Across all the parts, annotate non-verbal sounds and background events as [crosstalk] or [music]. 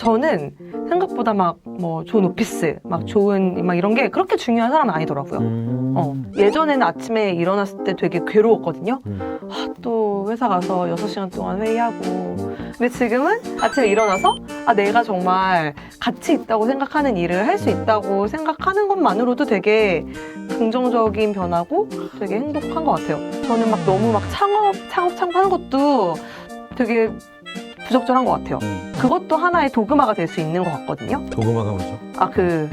저는 생각보다 막 뭐 좋은 오피스, 막 좋은 막 이런 게 그렇게 중요한 사람은 아니더라고요. 음. 어, 예전에는 아침에 일어났을 때 되게 괴로웠거든요. 음. 아, 또 회사 가서 6시간 동안 회의하고. 근데 지금은 아침에 일어나서 아, 내가 정말 가치 있다고 생각하는 일을 할 수 있다고 생각하는 것만으로도 되게 긍정적인 변화고 되게 행복한 것 같아요. 저는 막 너무 막 창업, 창업, 창업 하는 것도 되게 부적절한 것 같아요. 음. 그것도 하나의 도그마가 될 수 있는 것 같거든요. 도그마가 뭐죠? 아, 그,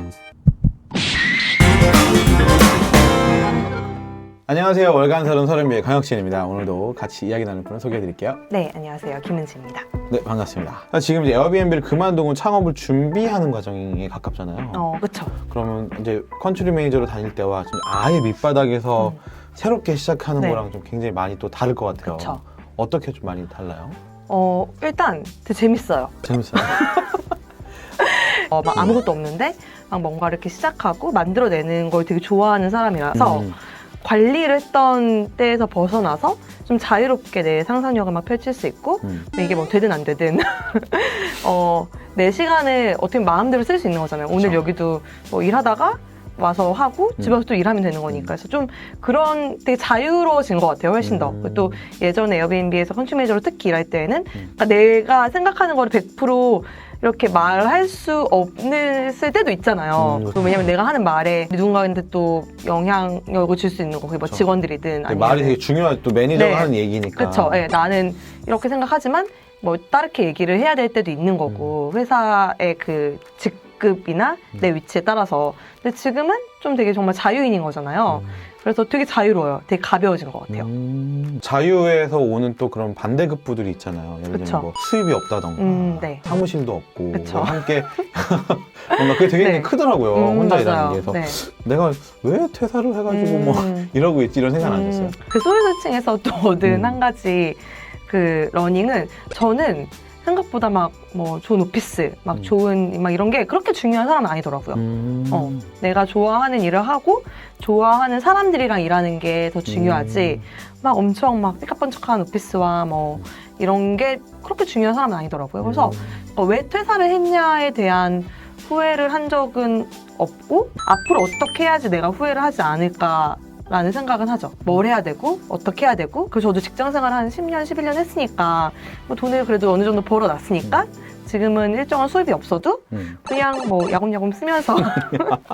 안녕하세요. 월간 서른 서른비의 강혁신입니다. 오늘도 같이 이야기 나눌 분을 소개해드릴게요. 네, 안녕하세요. 김은지입니다. 네, 반갑습니다. 지금 이제 에어비앤비를 그만두고 창업을 준비하는 과정에 가깝잖아요. 어, 그쵸. 그러면 이제 컨트리 매니저로 다닐 때와 지금 아예 밑바닥에서 음. 새롭게 시작하는 네. 거랑 좀 굉장히 많이 또 다를 것 같아요. 그쵸. 어떻게 좀 많이 달라요? 어, 일단 되게 재밌어요. 재밌어요. [laughs] 어, 막 아무것도 없는데 막 뭔가 이렇게 시작하고 만들어내는 걸 되게 좋아하는 사람이라서 음. 관리를 했던 때에서 벗어나서 좀 자유롭게 내 상상력을 막 펼칠 수 있고 음. 이게 뭐 되든 안 되든 [laughs] 어, 내 시간을 어떻게 마음대로 쓸 수 있는 거잖아요. 오늘 그쵸. 여기도 뭐 일하다가 와서 하고 음. 집에 와서 또 일하면 되는 거니까 그래서 좀 그런 되게 자유로워진 것 같아요 훨씬 더 음. 그리고 또 예전에 에어비앤비에서 컨슈메이저로 특히 일할 때는 음. 그러니까 내가 생각하는 거를 100% 이렇게 말할 수 없을 때도 있잖아요. 음, 그 왜냐면 내가 하는 말에 누군가한테 또 영향력을 줄 수 있는 거, 그게 뭐 그쵸. 직원들이든 그 말이 되게 중요하죠. 또 매니저가 네. 하는 얘기니까. 그렇죠. 나는 이렇게 생각하지만 뭐 다르게 얘기를 해야 될 때도 있는 거고 음. 회사의 그 직 급이나 내 위치에 따라서. 근데 지금은 좀 되게 정말 자유인인 거잖아요. 음. 그래서 되게 자유로워요. 되게 가벼워진 것 같아요. 음. 자유에서 오는 또 그런 반대급부들이 있잖아요. 예를 그쵸. 들면 뭐 수입이 없다던가 음, 네. 사무실도 없고 그쵸. 뭐 함께 [laughs] 뭔가 그게 되게 네. 크더라고요. 음, 혼자 맞아요. 일하는 게. 그래서 네. 내가 왜 퇴사를 해가지고 뭐 음. [laughs] 이러고 있지 이런 생각 안 음, 했어요. 그 소유소층에서 또 [laughs] 얻은 음. 한 가지 그 러닝은 저는 생각보다 막 뭐 좋은 오피스, 막 음. 좋은 막 이런 게 그렇게 중요한 사람은 아니더라고요. 음. 어. 내가 좋아하는 일을 하고 좋아하는 사람들이랑 일하는 게 더 중요하지. 막 엄청 막 삐까뻔쩍한 오피스와 뭐 이런 게 그렇게 중요한 사람은 아니더라고요. 그래서 음. 어, 왜 퇴사를 했냐에 대한 후회를 한 적은 없고 앞으로 어떻게 해야지 내가 후회를 하지 않을까 라는 생각은 하죠. 뭘 해야 되고 어떻게 해야 되고 그 저도 직장 생활 한 10년, 11년 했으니까 뭐 돈을 그래도 어느 정도 벌어놨으니까 지금은 일정한 수입이 없어도 음. 그냥 뭐 야금야금 쓰면서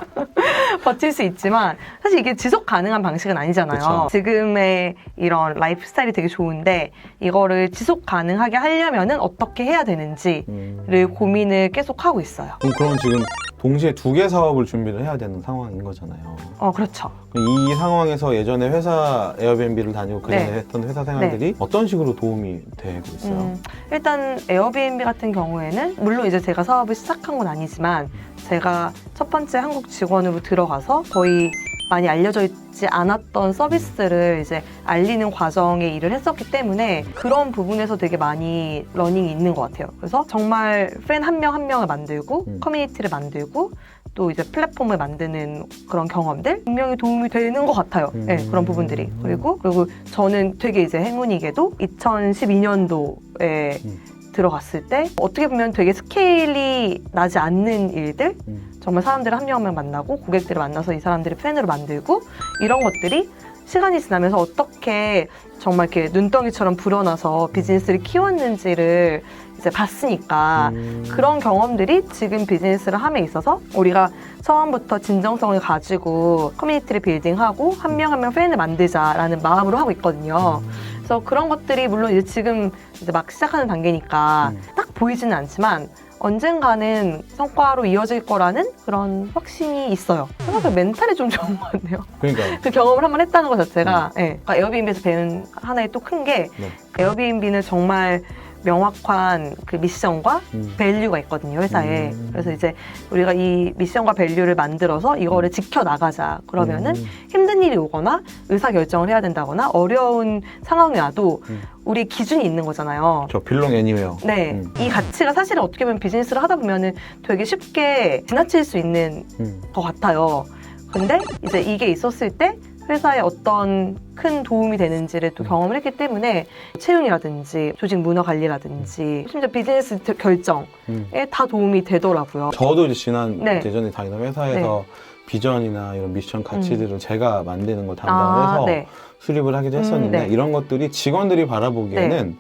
[laughs] 버틸 수 있지만 사실 이게 지속 가능한 방식은 아니잖아요. 그쵸. 지금의 이런 라이프 스타일이 되게 좋은데 이거를 지속 가능하게 하려면은 어떻게 해야 되는지를 음. 고민을 계속 하고 있어요. 그럼 그럼 지금 동시에 두 개 사업을 준비를 해야 되는 상황인 거잖아요. 어, 그렇죠. 이 상황에서 예전에 회사 에어비앤비를 다니고 그 전에 네. 했던 회사 생활들이 어떤 식으로 도움이 되고 있어요? 음, 일단 에어비앤비 같은 경우에는 물론 이제 제가 사업을 시작한 건 아니지만 제가 첫 번째 한국 직원으로 들어가서 거의 많이 알려져 있지 않았던 서비스를 이제 알리는 과정에 일을 했었기 때문에 그런 부분에서 되게 많이 러닝이 있는 것 같아요. 그래서 정말 팬 한 명 한 명을 만들고 음. 커뮤니티를 만들고 또 이제 플랫폼을 만드는 그런 경험들 분명히 도움이 되는 것 같아요. 음. 네, 그런 부분들이 그리고 그리고 저는 되게 이제 행운이게도 2012년도에 음. 들어갔을 때 어떻게 보면 되게 스케일이 나지 않는 일들 음. 정말 사람들을 한 명 한 명 만나고 고객들을 만나서 이 사람들을 팬으로 만들고 이런 것들이 시간이 지나면서 어떻게 정말 이렇게 눈덩이처럼 불어나서 비즈니스를 키웠는지를 이제 봤으니까 음. 그런 경험들이 지금 비즈니스를 함에 있어서 우리가 처음부터 진정성을 가지고 커뮤니티를 빌딩하고 한 명 한 명 팬을 만들자라는 마음으로 하고 있거든요. 그래서 그런 것들이 물론 이제 지금 이제 막 시작하는 단계니까 음. 딱 보이지는 않지만 언젠가는 성과로 이어질 거라는 그런 확신이 있어요. 생각보다 멘탈이 좀 좋은 것 같네요. 그러니까요. [laughs] 그 경험을 한번 했다는 것 자체가 예. 그러니까 에어비앤비에서 배운 하나의 또 큰 게 네. 에어비앤비는 정말 명확한 그 미션과 음. 밸류가 있거든요 회사에 음. 그래서 이제 우리가 이 미션과 밸류를 만들어서 이거를 지켜 나가자 그러면은 음. 힘든 일이 오거나 의사 결정을 해야 된다거나 어려운 상황이 와도 음. 우리 기준이 있는 거잖아요. 저 빌롱 애니웨어. 네, 음. 이 가치가 사실은 어떻게 보면 비즈니스를 하다 보면은 되게 쉽게 지나칠 수 있는 음. 것 같아요. 근데 이제 이게 있었을 때 회사에 어떤 큰 도움이 되는지를 또 경험을 했기 때문에 채용이라든지 조직 문화 관리라든지 심지어 비즈니스 결정에 음. 다 도움이 되더라고요. 저도 이제 지난 네. 예전에 다니던 회사에서 비전이나 이런 미션 가치들을 제가 만드는 걸 담당을 아, 해서 네. 수립을 하기도 했었는데 음, 네. 이런 것들이 직원들이 바라보기에는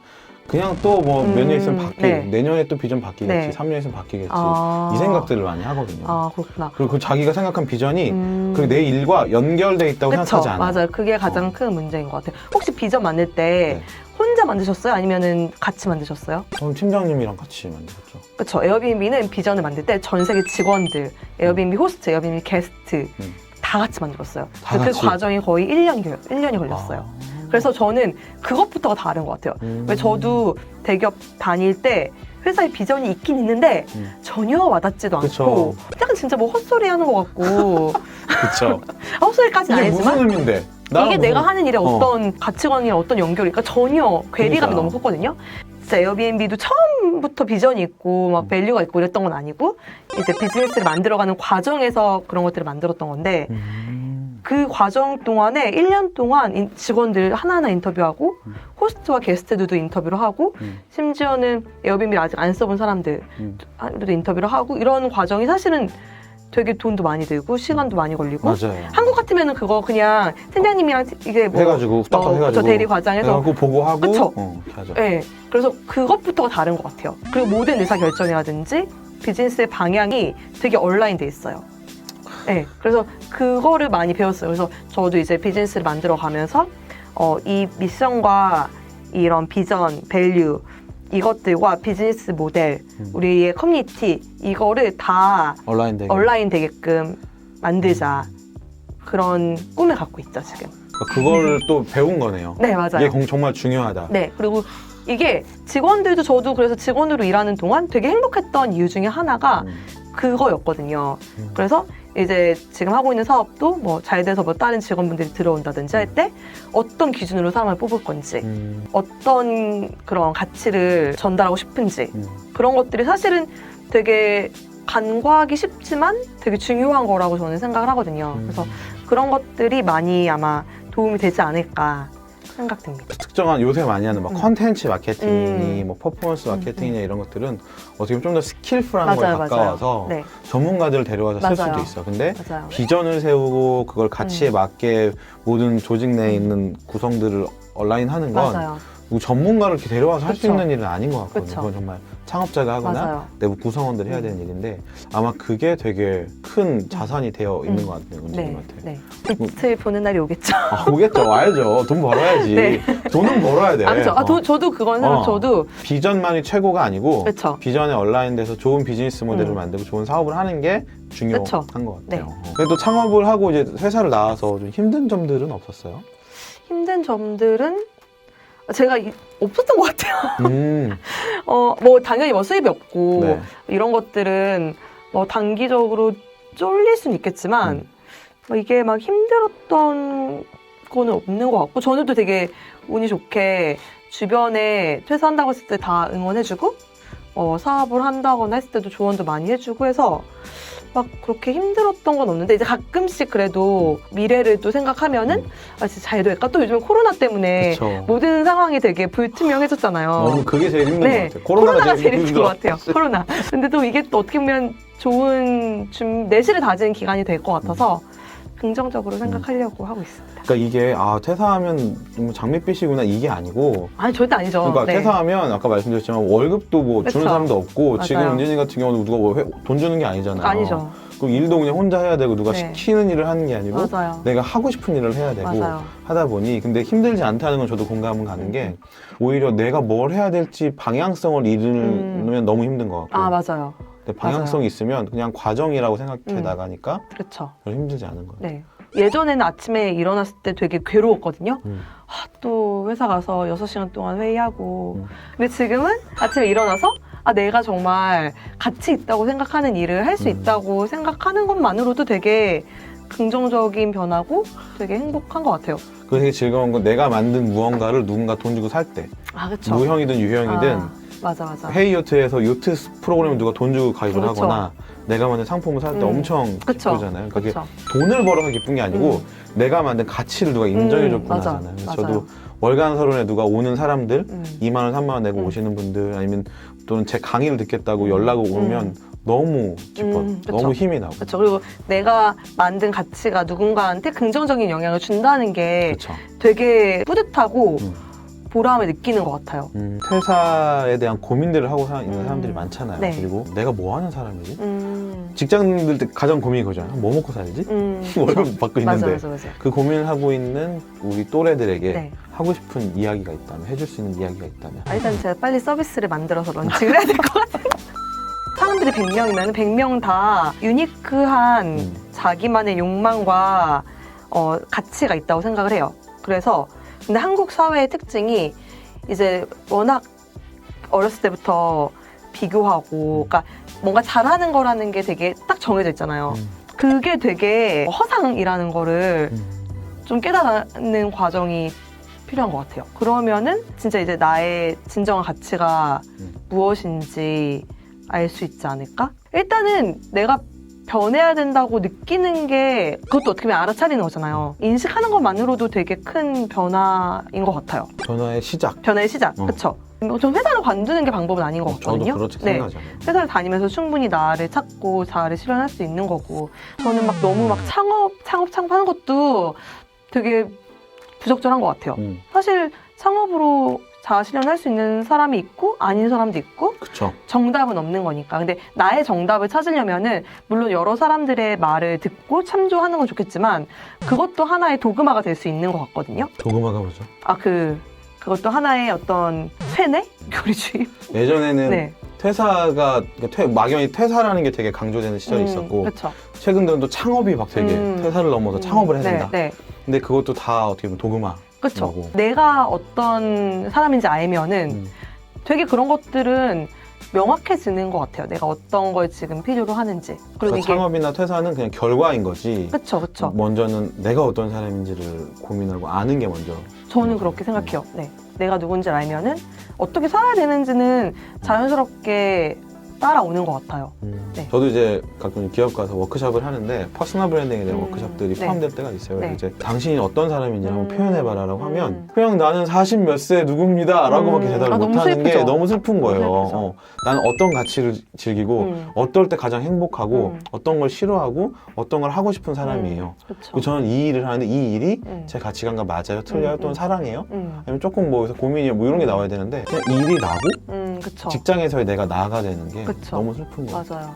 그냥 또 뭐 몇 음, 년 있으면 바뀌 네. 내년에 또 비전 바뀌겠지 네. 3년 있으면 바뀌겠지 아. 이 생각들을 많이 하거든요. 아 그렇구나. 그리고 그 자기가 생각한 비전이 음. 그 내 일과 연결돼 있다고 그쵸, 생각하지 않아. 맞아요. 그게 가장 어. 큰 문제인 것 같아요. 혹시 비전 만들 때 네. 혼자 만드셨어요? 아니면은 같이 만드셨어요? 저는 팀장님이랑 같이 만들었죠. 그렇죠. 에어비앤비는 비전을 만들 때 전 세계 직원들, 에어비앤비 호스트, 에어비앤비 게스트 음. 다 같이 만들었어요. 다그 같이? 과정이 거의 1년, 1년이 걸렸어요. 아. 그래서 저는 그것부터가 다른 것 같아요. 음. 왜 저도 대기업 다닐 때 회사에 비전이 있긴 있는데 음. 전혀 와닿지도 그쵸. 않고 약간 진짜 뭐 헛소리 하는 것 같고 [laughs] 그쵸. 아, [laughs] 헛소리까지는 이게 아니지만 무슨 의미인데? 이게 무슨- 내가 하는 일에 어. 어떤 가치관이랑 어떤 연결일까 전혀 괴리감이 그러니까. 너무 컸거든요. 진짜 에어비앤비도 처음부터 비전이 있고 막 음. 밸류가 있고 이랬던 건 아니고 이제 비즈니스를 만들어가는 과정에서 그런 것들을 만들었던 건데 음. 그 과정 동안에 1년 동안 인- 직원들 하나하나 인터뷰하고 음. 호스트와 게스트들도 인터뷰를 하고 음. 심지어는 에어비앤비를 아직 안 써본 사람들도 음. 인터뷰를 하고 이런 과정이 사실은 되게 돈도 많이 들고 시간도 많이 걸리고 맞아요. 한국 같으면은 그거 그냥 팀장님이랑 이게 뭐 해가지고 후딱딱 어, 해가지고 저 대리 과장에서 해갖고 보고 하고 그쵸? 어. 네, 그래서 그것부터가 다른 것 같아요. 그리고 모든 의사 결정이라든지 비즈니스의 방향이 되게 온라인 돼 있어요. 네, 그래서 그거를 많이 배웠어요. 그래서 저도 이제 비즈니스를 만들어 가면서 어, 이 미션과 이런 비전, 밸류 이것들과 비즈니스 모델, 음. 우리의 커뮤니티 이거를 다 온라인 되게. 온라인 되게끔 만들자 그런 꿈을 갖고 있죠 지금. 그러니까 그걸 또 배운 거네요. 네 맞아요. 이게 공- 정말 중요하다. 네, 그리고 이게 직원들도 저도 그래서 직원으로 일하는 동안 되게 행복했던 이유 중에 하나가 음. 그거였거든요. 음. 그래서 이제 지금 하고 있는 사업도 뭐 잘 돼서 뭐 다른 직원분들이 들어온다든지 할 때 어떤 기준으로 사람을 뽑을 건지 음. 어떤 그런 가치를 전달하고 싶은지 음. 그런 것들이 사실은 되게 간과하기 쉽지만 되게 중요한 거라고 저는 생각을 하거든요. 음. 그래서 그런 것들이 많이 아마 도움이 되지 않을까 생각됩니다. 특정한 요새 많이 하는 막 음. 컨텐츠 마케팅이니 음. 뭐 퍼포먼스 음, 마케팅이나 이런 것들은 어떻게 보면 좀 더 스킬풀한 거에 맞아요, 가까워서 맞아요. 네, 전문가들을 데려와서 쓸 맞아요. 수도 있어. 근데 맞아요. 비전을 세우고 그걸 가치에 음. 맞게 모든 조직 내에 있는 구성들을 온라인 하는 건 맞아요. 전문가를 이렇게 데려와서 할 수 그쵸. 있는 일은 아닌 것 같거든요. 그쵸. 그건 정말 창업자가 하거나 맞아요. 내부 구성원들이 해야 음. 되는 일인데 아마 그게 되게 큰 자산이 되어 있는 음. 것 같아요. 네, 은진님한테. 네. 빛을 보는 날이 오겠죠. 아, 오겠죠. 와야죠. 돈 벌어야지. 네. 돈은 벌어야 돼. 아, 그렇죠. 아, 어. 도, 저도 그건 생각, 어. 저도 비전만이 최고가 아니고 그렇죠. 비전에 온라인돼서 좋은 비즈니스 모델을 음. 만들고 좋은 사업을 하는 게 중요한 그쵸. 것 같아요. 네. 어. 그래도 창업을 하고 이제 회사를 나와서 좀 힘든 점들은 없었어요? 힘든 점들은 제가 이- 없었던 것 같아요. 음, [laughs] 어, 뭐 당연히 뭐 수입이 없고 네. 이런 것들은 뭐 단기적으로 쫄릴 수는 있겠지만 음. 뭐 이게 막 힘들었던 거는 없는 것 같고 저는 또 되게 운이 좋게 주변에 퇴사한다고 했을 때 다 응원해주고 어, 사업을 한다거나 했을 때도 조언도 많이 해주고 해서 막 그렇게 힘들었던 건 없는데 이제 가끔씩 그래도 미래를 또 생각하면은 음. 아 진짜 잘 될까 또 요즘 코로나 때문에 그쵸. 모든 상황이 되게 불투명해졌잖아요. 너무 그게 제일 힘든 네, 것 같아요. 코로나가, 제일 힘든 힘들어. 것 같아요. 코로나. 근데 또 이게 또 어떻게 보면 좋은 좀 내실을 다지는 기간이 될 것 같아서 긍정적으로 생각하려고 하고 있습니다. 그러니까 이게 아 퇴사하면 좀 장밋빛이구나 이게 아니고 아니 절대 아니죠. 그러니까 네. 퇴사하면 아까 말씀드렸지만 월급도 뭐 주는 그쵸. 사람도 없고 맞아요. 지금 은진이 같은 경우는 누가 뭐 돈 주는 게 아니잖아요. 아니죠. 그 일도 그냥 혼자 해야 되고 누가 네. 시키는 일을 하는 게 아니고 맞아요. 내가 하고 싶은 일을 해야 되고 맞아요. 하다 보니 근데 힘들지 않다는 건 저도 공감은 가는 게 오히려 내가 뭘 해야 될지 방향성을 잃으면 너무 힘든 것 같고 아 맞아요. 근데 방향성이 맞아요. 있으면 그냥 과정이라고 생각해 음. 나가니까 그렇죠. 별로 힘들지 않은 거예요. 네. 예전에는 아침에 일어났을 때 되게 괴로웠거든요. 음. 아, 또 회사 가서 6시간 동안 회의하고. 음. 근데 지금은 아침에 일어나서 아, 내가 정말 가치 있다고 생각하는 일을 할 수 음. 있다고 생각하는 것만으로도 되게 긍정적인 변화고 되게 행복한 것 같아요. 그게 되게 즐거운 건 내가 만든 무언가를 누군가 돈 주고 살 때 아, 그쵸. 무형이든 유형이든 아, 맞아 맞아. 헤이 요트에서 요트 프로그램 누가 돈 주고 가입을 그렇죠. 하거나 내가 만든 상품을 살 때 음. 엄청 그쵸. 기쁘잖아요. 그게 그렇죠. 돈을 벌어서 기쁜 게 아니고 음. 내가 만든 가치를 누가 인정해줬구나 맞아. 하잖아요. 그래서 맞아요. 저도 월간 서론에 누가 오는 사람들 음. 2만 원, 3만 원 내고 음. 오시는 분들 아니면 또는 제 강의를 듣겠다고 음. 연락 오면 음. 너무 기뻐. 음, 그쵸. 너무 힘이 나고. 그렇죠. 그리고 내가 만든 가치가 누군가한테 긍정적인 영향을 준다는 게 그렇죠. 되게 뿌듯하고 음. 보람을 느끼는 것 같아요. 음, 퇴사에 대한 고민들을 하고 사, 있는 음. 사람들이 많잖아요. 네. 그리고 내가 뭐 하는 사람이지? 음. 직장인들 때 가장 고민이 그거잖아요. 뭐 먹고 살지? 음. [laughs] 월급 받고 있는데 맞아 맞아 맞아. 그 고민을 하고 있는 우리 또래들에게 네. 하고 싶은 이야기가 있다면 해줄 수 있는 이야기가 있다면 아, 일단 제가 빨리 서비스를 만들어서 런칭을 해야 될 것 같아요. [laughs] 사람들이 100명이면 100명 다 유니크한 음. 자기만의 욕망과 어, 가치가 있다고 생각을 해요. 그래서 근데 한국 사회의 특징이 이제 워낙 어렸을 때부터 비교하고 그러니까 뭔가 잘하는 거라는 게 되게 딱 정해져 있잖아요. 음. 그게 되게 허상이라는 거를 음. 좀 깨달는 과정이 필요한 것 같아요. 그러면은 진짜 이제 나의 진정한 가치가 음. 무엇인지 알 수 있지 않을까? 일단은 내가 변해야 된다고 느끼는 게 그것도 어떻게 보면 알아차리는 거잖아요. 인식하는 것만으로도 되게 큰 변화인 것 같아요. 전화의 시작. 변화의 시작, 어. 그렇죠? 전 회사를 관두는 게 방법은 아닌 것 저도 같거든요. 그렇게 네. 생각하잖아요. 회사를 다니면서 충분히 나를 찾고 자아를 실현할 수 있는 거고 저는 막 너무 막 창업 창업 창업하는 것도 되게 부적절한 것 같아요. 음, 사실 창업으로 자아 실현할 수 있는 사람이 있고 아닌 사람도 있고 그쵸. 정답은 없는 거니까. 근데 나의 정답을 찾으려면은 물론 여러 사람들의 말을 듣고 참조하는 건 좋겠지만 그것도 하나의 도그마가 될 수 있는 것 같거든요. 도그마가 뭐죠? 아 그 그것도 하나의 어떤 쇠뇌 교리주의. [laughs] 예전에는 네. 퇴사가 그러니까 퇴, 막연히 퇴사라는 게 되게 강조되는 시절이 음, 있었고 그렇죠. 최근 들은 또 창업이 막 되게 음. 퇴사를 넘어서 창업을 해야 네, 된다. 네. 근데 그것도 다 어떻게 보면 도그마. 그렇죠. 내가 어떤 사람인지 알면은 음. 되게 그런 것들은 명확해지는 것 같아요. 내가 어떤 걸 지금 필요로 하는지. 그리고 그러니까 이게 창업이나 퇴사는 그냥 결과인 거지. 그렇죠, 그렇죠. 먼저는 내가 어떤 사람인지를 고민하고 아는 게 먼저. 저는 그렇게 생각해요. 네, 내가 누군지 알면은 어떻게 살아야 되는지는 자연스럽게 따라오는 것 같아요. 음. 네. 저도 이제 가끔 기업 가서 워크숍을 하는데 퍼스널 브랜딩에 대한 음. 워크숍들이 네. 포함될 때가 있어요. 네. 이제 당신이 어떤 사람인지 한번 음. 표현해봐라라고 음. 하면 그냥 나는 40 몇 세 누굽니다라고밖에 음. 대답을 아, 못하는 게. 너무 슬픈 거예요. 어, 나는 어떤 가치를 즐기고 음. 어떨 때 가장 행복하고 음. 어떤 걸 싫어하고 어떤 걸 하고 싶은 사람이에요. 그리고 저는 이 일을 하는데 이 일이 음. 제 가치관과 맞아요, 틀려요, 음, 또는 음. 사랑해요? 음, 아니면 조금 뭐 고민이요, 뭐 이런 게 나와야 되는데 그냥 일이 나고 음, 그렇죠. 직장에서의 내가 나가 되는 게 그쵸. 너무 슬픈 거예요. 맞아요.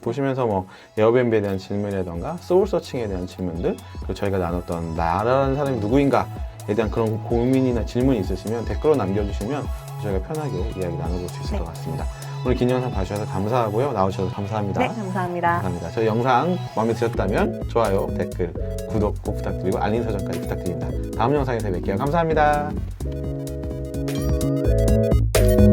보시면서 뭐 에어비앤비에 대한 질문이라던가 소울 서칭에 대한 질문들 그리고 저희가 나눴던 나라는 사람이 누구인가에 대한 그런 고민이나 질문이 있으시면 댓글로 남겨주시면 저희가 편하게 이야기 나눠볼 수 있을 네. 것 같습니다. 오늘 긴 영상 봐주셔서 감사하고요. 나오셔서 감사합니다. 네, 감사합니다. 감사합니다. 저희 영상 마음에 드셨다면 좋아요, 댓글, 구독 꼭 부탁드리고 알림 설정까지 부탁드립니다. 다음 영상에서 뵐게요. 감사합니다. you